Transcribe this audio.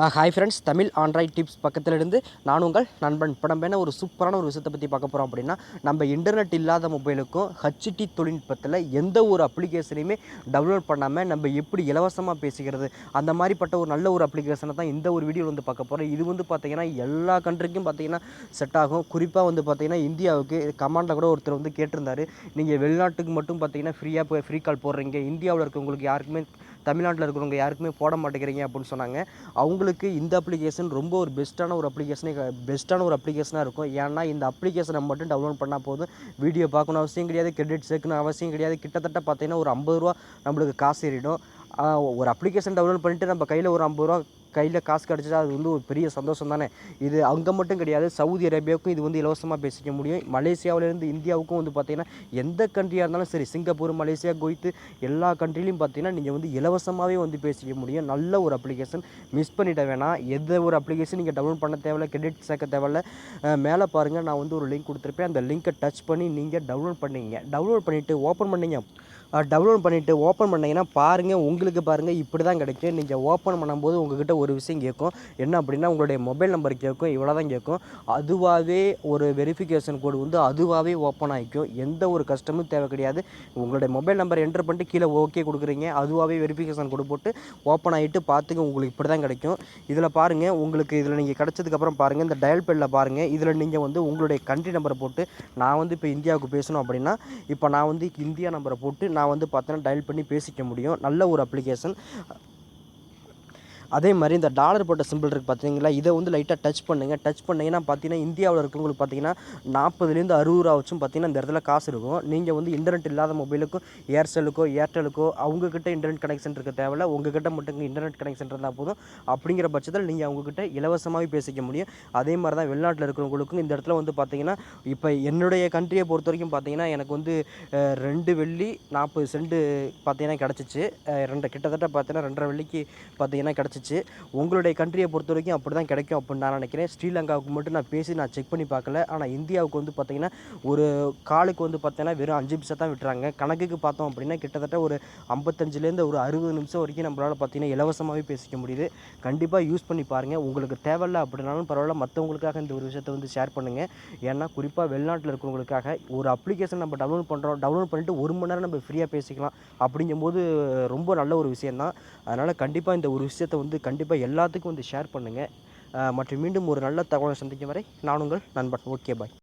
Hi friends Tamil Android tips பக்கத்திலிருந்து நான் உங்கள் நண்பன். இப்போ நம்ம என்ன ஒரு சூப்பரான ஒரு விஷயத்தை பற்றி பார்க்க போகிறோம் அப்படின்னா நம்ம இன்டர்நெட் இல்லாத மொபைலுக்கும் ஹச்டி தொழில்நுட்பத்தில் எந்த ஒரு அப்ளிகேஷனையுமே டவுன்லோட் பண்ணாமல் நம்ம எப்படி இலவசமாக பேசிக்கிறது அந்த மாதிரிப்பட்ட ஒரு நல்ல ஒரு அப்ளிகேஷனை தான் இந்த ஒரு வீடியோவில் வந்து பார்க்க போகிறோம் இது வந்து பார்த்திங்கன்னா எல்லா கண்ட்ரிக்கும் பார்த்திங்கன்னா செட் ஆகும். குறிப்பாக வந்து பார்த்திங்கன்னா இந்தியாவுக்கு கமாண்டில் கூட ஒருத்தர் வந்து கேட்டிருந்தார். நீங்கள் வெளிநாட்டுக்கு மட்டும் பார்த்திங்கன்னா ஃப்ரீயாக போய் ஃப்ரீ கால் போடுறீங்க. இந்தியாவில் இருக்கவங்களுக்கு யாருக்குமே தமிழ்நாட்டில் இருக்கிறவங்க யாருக்குமே போட மாட்டேங்கிறீங்க அப்படின்னு சொன்னாங்க. அவங்களுக்கு இந்த அப்ளிகேஷன் ரொம்ப ஒரு பெஸ்ட்டான ஒரு அப்ளிகேஷனே பெஸ்ட்டான ஒரு அப்ளிகேஷனாக இருக்கும். ஏன்னா இந்த அப்ளிகேஷனை மட்டும் டவுன்லோட் பண்ணால் போதும். வீடியோ பார்க்கணும் அவசியம் கிடையாது. கிரெடிட் சேர்க்கணும் அவசியம் கிடையாது. கிட்டத்தட்ட பார்த்தீங்கன்னா ஒரு ஐம்பது ரூபா நம்மளுக்கு காசு ஏறிடும். ஒரு அப்ளிகேஷன் டவுன்லோட் பண்ணிட்டு நம்ம கையில் ஒரு ஐம்பது ரூபா கையில் காசு கிடச்சிட்டா அது வந்து ஒரு பெரிய சந்தோஷம் தானே. இது அங்கே மட்டும் கிடையாது சவுதி அரேபியாவுக்கும் இது வந்து இலவசமாக பேசிக்க முடியும். மலேசியாவிலேருந்து இந்தியாவுக்கும் வந்து பார்த்திங்கன்னா எந்த கண்ட்ரியாக இருந்தாலும் சரி சிங்கப்பூர் மலேசியா குவைத்து எல்லா கண்ட்ரிலையும் பார்த்தீங்கன்னா நீங்கள் வந்து இலவசமாகவே வந்து பேசிக்க முடியும். நல்ல ஒரு அப்ளிகேஷன் மிஸ் பண்ணிட வேணாம். எந்த ஒரு அப்ளிகேஷன் நீங்கள் டவுன்லோட் பண்ண தேவையில்ல கிரெடிட் சேர்க்க தேவையில்ல. மேலே பாருங்கள் நான் வந்து ஒரு லிங்க் கொடுத்துருப்பேன். அந்த லிங்க்கை டச் பண்ணி நீங்கள் டவுன்லோட் பண்ணீங்க. டவுன்லோட் பண்ணிவிட்டு ஓப்பன் பண்ணீங்க. டவுன்லோட் பண்ணிவிட்டு ஓப்பன் பண்ணிங்கன்னா பாருங்கள் உங்களுக்கு பாருங்கள் இப்படி தான் கிடைக்கும். நீங்கள் ஓப்பன் பண்ணும்போது உங்கள்கிட்ட ஒரு விஷயம் கேட்கும். என்ன அப்படின்னா உங்களுடைய மொபைல் நம்பர் கேட்கும் இவ்வளோ தான் கேட்கும். அதுவாகவே ஒரு வெரிஃபிகேஷன் கோடு வந்து அதுவாகவே ஓப்பன் ஆகிக்கும் எந்த ஒரு கஷ்டமும் தேவை கிடையாது. உங்களுடைய மொபைல் நம்பர் என்டர் பண்ணிட்டு கீழே ஓகே கொடுக்குறீங்க. அதுவாகவே வெரிஃபிகேஷன் கோடு போட்டு ஓப்பன் ஆகிட்டு பார்த்துங்க உங்களுக்கு இப்படி தான் கிடைக்கும். இதில் பாருங்கள் உங்களுக்கு இதில் நீங்கள் கிடச்சதுக்கப்புறம் பாருங்கள் இந்த டயல் பேடில் பாருங்கள் இதில் நீங்கள் வந்து உங்களுடைய கண்ட்ரி நம்பரை போட்டு நான் வந்து இப்போ இந்தியாவுக்கு பேசணும் அப்படின்னா இப்போ நான் வந்து இந்தியா நம்பரை போட்டு நான் வந்து பார்த்தோன்னா டயல் பண்ணி பேசிக்க முடியும். நல்ல ஒரு அப்ளிகேஷன் அதே மாதிரி இந்த டாலர் போட்ட சிம்பிள் இருக்குது பார்த்தீங்களா இதை வந்து லைட்டாக டச் பண்ணுங்கள் டச் பண்ணிங்கன்னா பார்த்தீங்கன்னா இந்தியாவில் இருக்கவங்களுக்கு பார்த்தீங்கன்னா நாற்பதுலேருந்து அறுபது ரூபா வச்சும் பார்த்தீங்கன்னா இந்த இடத்துல காசு இருக்கும். நீங்கள் வந்து இன்டர்நெட் இல்லாத மொபைலுக்கும் ஏர்செல்லுக்கோ ஏர்டெலுக்கோ அவங்கக்கிட்ட இன்டர்நெட் கனெக்ஷன் இருக்க தேவையில்ல. உங்ககிட்ட மட்டும் இன்டர்நெட் கனெக்ஷன் இருந்தால் போதும். அப்படிங்கிற பட்சத்தில் நீங்கள் அவங்கக்கிட்ட இலவசமாகவே பேசிக்க முடியும். அதே மாதிரி தான் வெளிநாட்டில் இருக்கிறவங்களுக்கும் இந்த இடத்துல வந்து பார்த்தீங்கன்னா இப்போ என்னுடைய கண்ட்ரியை பொறுத்த வரைக்கும் பார்த்தீங்கன்னா எனக்கு வந்து ரெண்டு வெள்ளி நாற்பது சென்ட் பார்த்தீங்கன்னா கிடச்சிச்சு. ரெண்டு கிட்டத்தட்ட பார்த்தீங்கன்னா ரெண்டரை வெள்ளிக்கு பார்த்தீங்கன்னா கிடச்சிச்சு. உங்களுடைய கண்ட்ரியை பொறுத்த வரைக்கும் அப்படி தான் கிடைக்கும் அப்படின்னு நான் நினைக்கிறேன். ஸ்ரீலங்காவுக்கு மட்டும் நான் பேசி நான் செக் பண்ணி பார்க்கல. ஆனால் இந்தியாவுக்கு வந்து பார்த்தீங்கன்னா ஒரு காலுக்கு வந்து பார்த்தீங்கன்னா வெறும் அஞ்சு நிமிஷம் தான் விட்டுறாங்க. கணக்குக்கு பார்த்தோம் அப்படின்னா கிட்டத்தட்ட ஒரு ஐம்பத்தஞ்சுலேருந்து ஒரு அறுபது நிமிஷம் வரைக்கும் நம்மளால் பார்த்தீங்கன்னா இலவசமாகவே பேசிக்க முடியுது. கண்டிப்பாக யூஸ் பண்ணி பாருங்கள் உங்களுக்கு தேவையில்ல அப்படின்னாலும் பரவாயில்ல. மற்றவங்களுக்காக இந்த ஒரு விஷயத்தை வந்து ஷேர் பண்ணுங்கள் ஏன்னா குறிப்பாக வெளிநாட்டில் இருக்கிறவங்களுக்காக ஒரு அப்ளிகேஷன் நம்ம டவுன்லோட் பண்ணுறோம் டவுன்லோட் பண்ணிட்டு ஒரு மணி நேரம் நம்ம ஃப்ரீயாக பேசிக்கலாம். அப்படிங்கும்போது ரொம்ப நல்ல ஒரு விஷயந்தான் அதனால் கண்டிப்பாக இந்த ஒரு விஷயத்தை வந்து கண்டிப்பாக எல்லாத்துக்கும் வந்து ஷேர் பண்ணுங்கள் மற்றும் மீண்டும் ஒரு நல்ல தகவலை சந்திக்கும் வரை நான் உங்கள் நண்பன். Okay bye